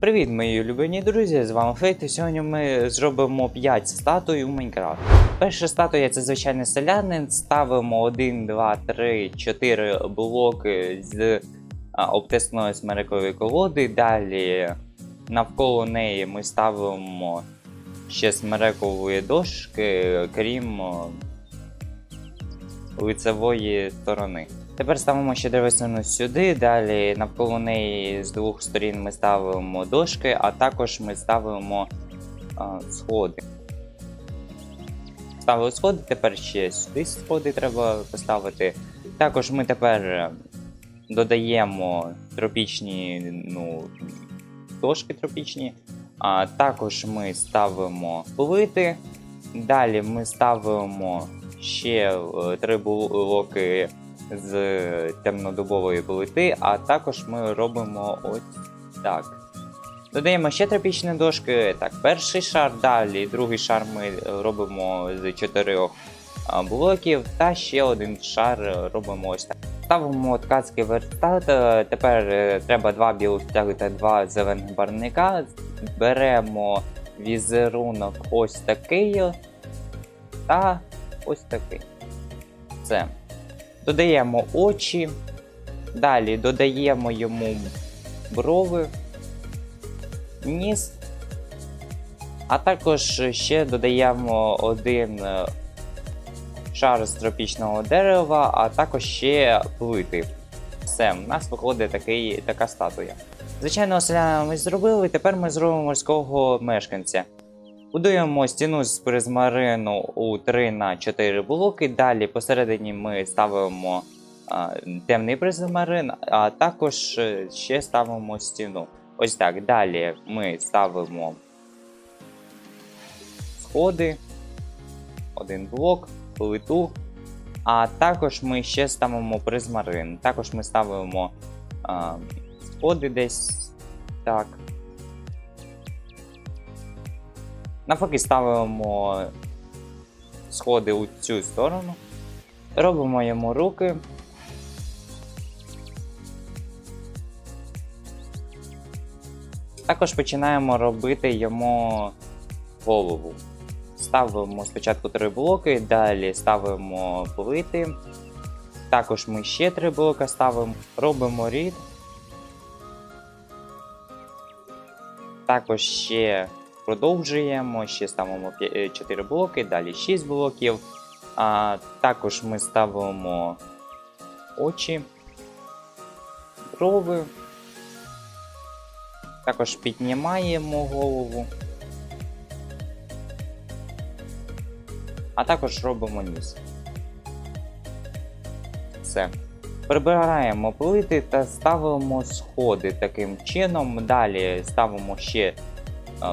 Привіт, мої улюблені друзі! З вами Фейт, і сьогодні ми зробимо 5 статуй у Майнкрафт. Перша статуя це звичайний селянин. Ставимо 1, 2, 3, 4 блоки з а, обтесної смерекової колоди. Далі навколо неї ми ставимо ще смерекові дошки, крім лицевої сторони. Тепер ставимо ще древесину сюди, далі навколо неї з двох сторін ми ставимо дошки, а також ми ставимо а, сходи. Ставили сходи, тепер ще сюди сходи треба поставити. Також ми тепер е, додаємо тропічні ну, дошки тропічні. А також ми ставимо плити. Далі ми ставимо ще е, три блоки з темнодубової плити, а також ми робимо ось так. Додаємо ще тропічні дошки. Так, перший шар, далі другий шар ми робимо з чотирьох блоків, та ще один шар робимо ось так. Ставимо ткацький верстат. е, Тепер е, треба два білих тяги та два зелених барника. Беремо візерунок ось такий та ось такий. Це. Додаємо очі. Далі додаємо йому брови, ніс. А також ще додаємо один е, шар з тропічного дерева, а також ще плити. Все, у нас виходить такий, така статуя. Звичайно, селяна ми зробили, тепер ми зробимо морського мешканця. Будуємо стіну з призмарину у 3 на 4 блоки. Далі посередині ми ставимо а, темний призмарин, а також е, ще ставимо стіну. Ось так. Далі ми ставимо сходи, один блок, плиту. А також ми ще ставимо призмарин. Також ми ставимо а, сходи десь так. Навпаки, ставимо сходи у цю сторону. Робимо йому руки. Також починаємо робити йому голову. Ставимо спочатку три блоки, далі ставимо плити. Також ми ще три блока ставимо, робимо рід. Також ще продовжуємо, ще ставимо 4 блоки, далі 6 блоків. А, також ми ставимо очі, брови. Також піднімаємо голову. А також робимо ніс. Все. Прибираємо плити та ставимо сходи таким чином. Далі ставимо ще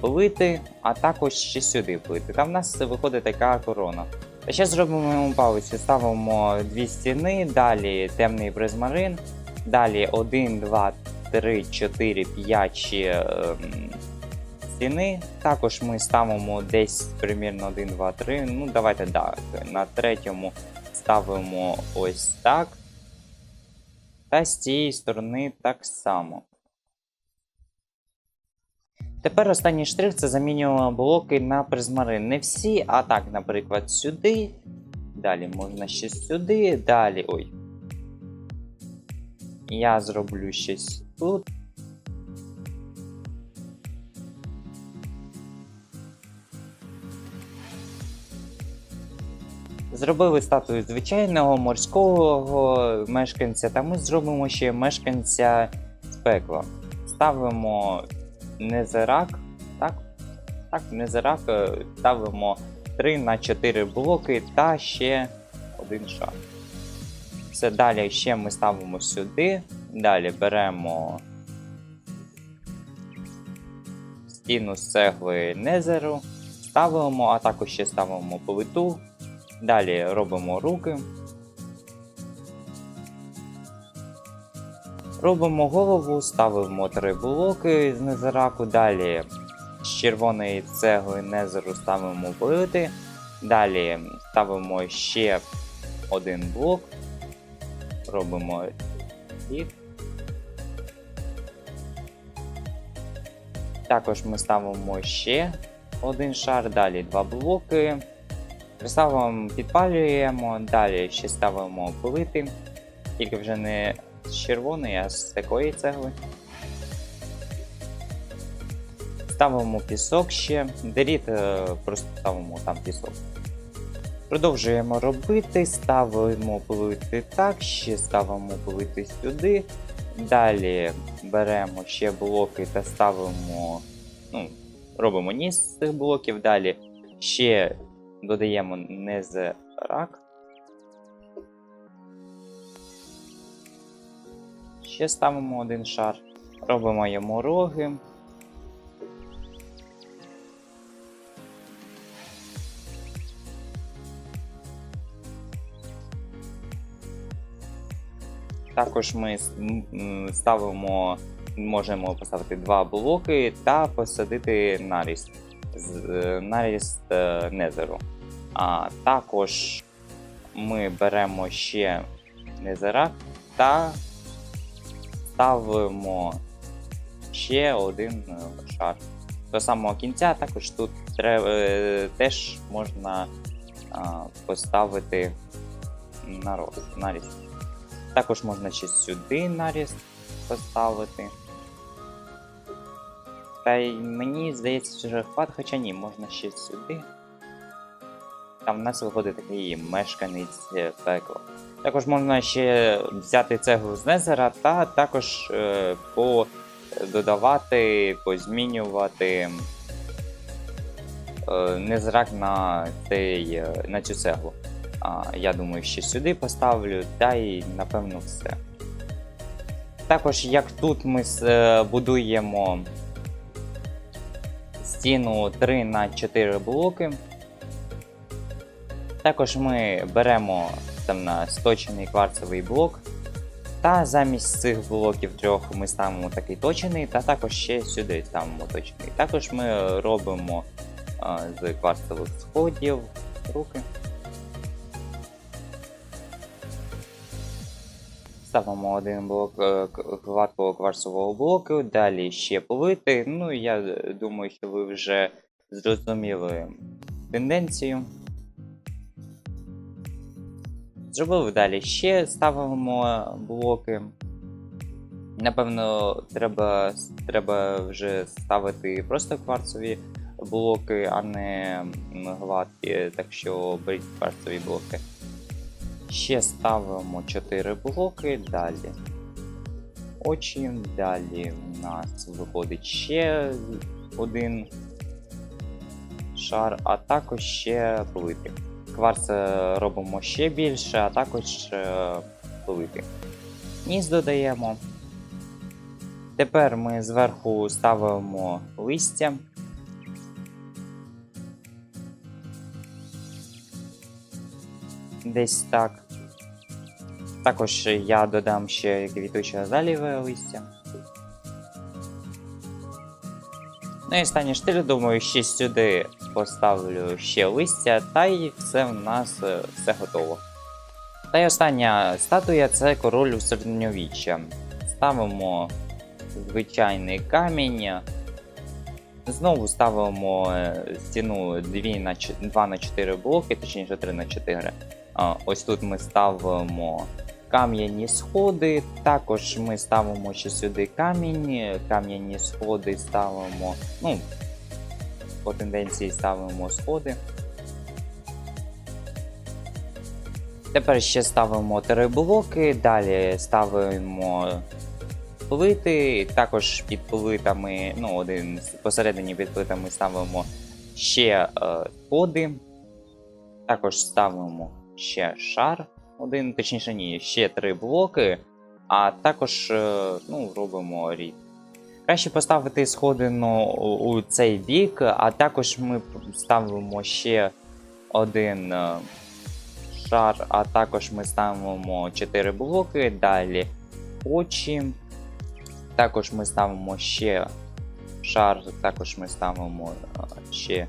плити, а також ще сюди плити. Там в нас виходить така корона. А ще зробимо йому палицю. Ставимо дві стіни, далі темний призмарин, далі 1, 2, 3, 4, 5 ще ем, стіни. Також ми ставимо десь примірно 1, 2, 3. Ну, давайте так. На третьому ставимо ось так. Та з цієї сторони так само. Тепер останній штрих це замінюємо блоки на призмарин. Не всі, а так, наприклад, сюди. Далі можна ще сюди, далі. Ой. Я зроблю щось тут. Зробили статую звичайного морського мешканця, та ми зробимо ще мешканця з пекла. Ставимо незерак, так? Так, незерак е, ставимо 3 на 4 блоки та ще один шар. Все далі ще ми ставимо сюди. Далі беремо стіну з цегли незеру, ставимо, а також ще ставимо плиту. Далі робимо руки. Робимо голову, ставимо три блоки з незераку. Далі з червоної цегли незеру ставимо плити. Далі ставимо ще один блок. Робимо їх. Також ми ставимо ще один шар, далі два блоки. Ставимо, підпалюємо, далі ще ставимо плити. Тільки вже не з червоної, а з такої цегли. Ставимо пісок ще. Деріт е, просто ставимо там пісок. Продовжуємо робити, ставимо плити так, ще ставимо плити сюди. Далі беремо ще блоки та ставимо, ну, робимо ніс з цих блоків. Далі ще додаємо незерак. Ще ставимо один шар, робимо йому роги. Також ми ставимо, можемо поставити два блоки та посадити наріст, наріст е, незеру. А також ми беремо ще незерак та ставимо ще один е, шар. До самого кінця також тут е, теж можна поставити наріст. Також можна ще сюди наріст поставити. Та й мені здається, що хват, хоча ні, можна ще сюди. Там в нас виходить такий мешканець е, пекла. Також можна ще взяти цеглу з Незера та також е, додавати, позмінювати е, незрак на, цей, е, на цю цеглу. Я думаю, ще сюди поставлю, та й напевно все. Також, як тут ми е, будуємо стіну 3 на 4 блоки. Також ми беремо там на сточений кварцевий блок. Та замість цих блоків трьох ми ставимо такий точений, та також ще сюди ставимо точений. Також ми робимо а, з кварцевих сходів руки. Ставимо один блок е, к- кварцевого блоку, далі ще плити. Ну, я думаю, що ви вже зрозуміли тенденцію. Зробили далі ще ставимо блоки. Напевно, треба, треба вже ставити просто кварцеві блоки, а не гладкі, так що беріть кварцеві блоки. Ще ставимо 4 блоки, далі очі, далі у нас виходить ще один шар, а також ще плити. Кварц робимо ще більше, а також плити. Ніс додаємо. Тепер ми зверху ставимо листя. Десь так. Також я додам ще квітуче заліве листя. Ну і останній штиль, думаю, ще сюди поставлю ще листя, та й все в нас е, все готово. Та й остання статуя це король у середньовіччя. Ставимо звичайний камінь. Знову ставимо е, стіну 2 на 4, 2 на 4 блоки, точніше 3 на 4. Ось тут ми ставимо кам'яні сходи. Також ми ставимо ще сюди камінь, кам'яні сходи ставимо. Ну, по тенденції ставимо сходи. Тепер ще ставимо три блоки, далі ставимо плити, також під плитами, ну, один посередині під плитами ставимо ще е, сходи. Також ставимо ще шар один, точніше ні, ще три блоки, а також е, ну, робимо рід. Краще поставити сходину у цей бік, а також ми ставимо ще один е, шар, а також ми ставимо 4 блоки, далі очі. Також ми ставимо ще шар, також ми ставимо е, ще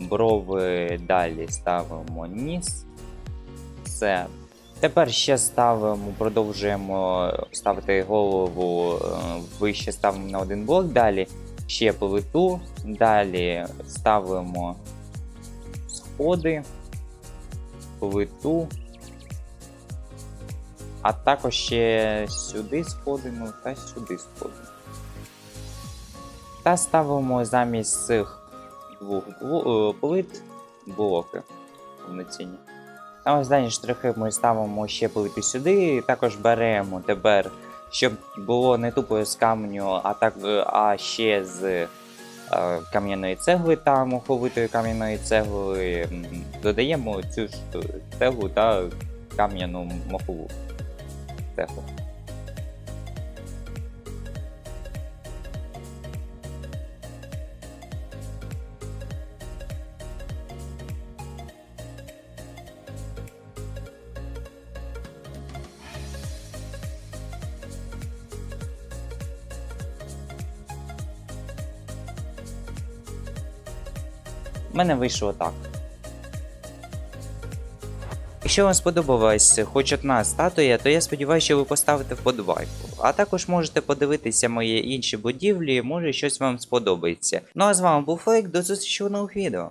брови, далі ставимо ніс. Все. Тепер ще ставимо, продовжуємо ставити голову е, вище ставимо на один блок. Далі ще плиту, далі ставимо сходи, плиту, а також ще сюди сходимо та сюди сходимо. Та ставимо замість цих двох е, плит блоки повноцінні. Останні штрихи ми ставимо ще плити сюди, також беремо тепер, щоб було не тупо з каменю, а так е, а ще з е, кам'яної цегли та моховитої кам'яної цегли. Додаємо цю ж цеглу та кам'яну мохову цеглу. Мене вийшло так. Якщо вам сподобалась хоч одна статуя, то я сподіваюся, що ви поставите вподобайку. А також можете подивитися мої інші будівлі, може щось вам сподобається. Ну а з вами був Фейк, до зустрічі в нових відео.